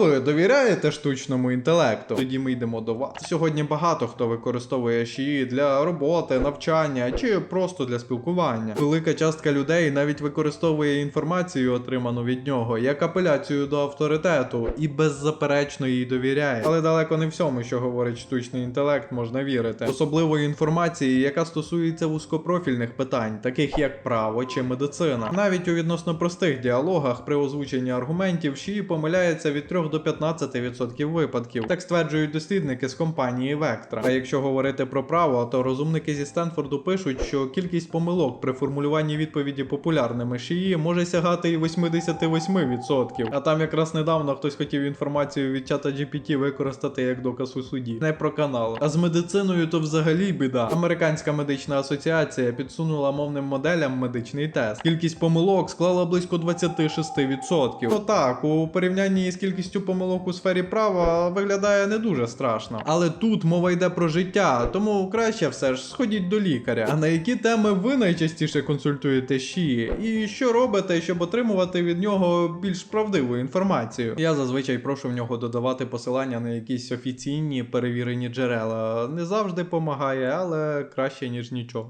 ви довіряєте штучному інтелекту? Тоді ми йдемо до вас. Сьогодні багато хто використовує шиї для роботи, навчання чи просто для спілкування. Велика частка людей навіть використовує інформацію, отриману від нього, як апеляцію до авторитету і беззаперечно їй довіряє. Але далеко не всьому, що говорить штучний інтелект, можна вірити. Особливо інформації, яка стосується вузькопрофільних питань, таких як право чи медицина. Навіть у відносно простих діалогах при озвученні аргументів шиї помиляється від 3 до 15% випадків. Так стверджують дослідники з компанії Vectra. А якщо говорити про право, то розумники зі Стенфорду пишуть, що кількість помилок при формулюванні відповіді популярними шиї може сягати і 88%. А там якраз недавно хтось хотів інформацію від чата GPT використати як доказ у суді. Не про канал. А з медициною то взагалі біда. Американська медична асоціація підсунула мовним моделям медичний тест. Кількість помилок склала близько 26%. То так, у порівнянні з кількістю помилок у сфері права виглядає не дуже страшно. Але тут мова йде про життя, тому краще все ж сходіть до лікаря. А на які теми ви найчастіше консультуєте ШІ? І що робите, щоб отримувати від нього більш правдиву інформацію? Я зазвичай прошу в нього додавати посилання на якісь офіційні перевірені джерела. Не завжди помагає, але краще ніж нічого.